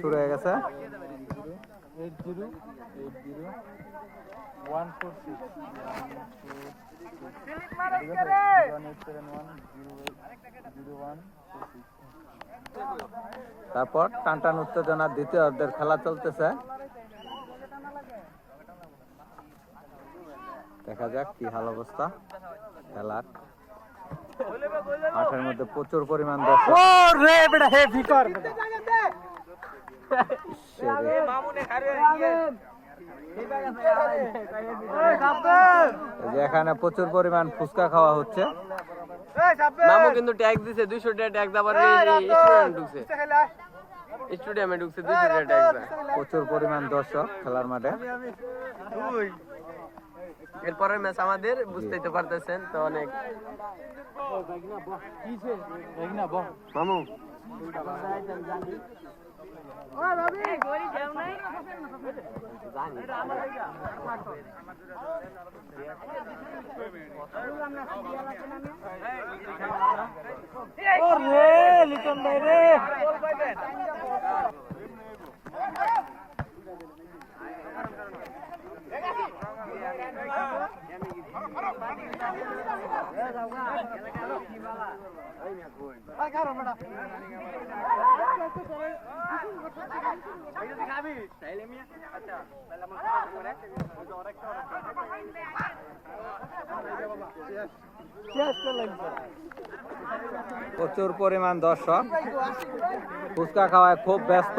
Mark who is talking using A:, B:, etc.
A: শুরু হয়ে গেছে। তারপর টান টান উত্তেজনা দ্বিতীয় অর্ধের খেলা চলতেছে। দেখা যাক কি হাল অবস্থা খেলার। মাঠের মধ্যে প্রচুর পরিমাণ দর্শক। এখানে প্রচুর পরিমাণ ফুচকা খাওয়া হচ্ছে।
B: মামু কিন্তু ট্যাগ দিছে 200 টাকা ট্যাগ দাবার স্টুডেন্ট ঢুকছে। স্টুডিয়ামে ঢুকছে 200 টাকা ট্যাগ
A: প্রচুর পরিমাণ দর্শক খেলার মাঠে।
B: এরপরের ম্যাচ আমাদের বুঝতেই তো পারতেছেন তো অনেক। মামু
C: লিটন ভাই রে।
A: প্রচুর পরিমাণ দর্শক। ফুচকা খাওয়ায় খুব ব্যস্ত।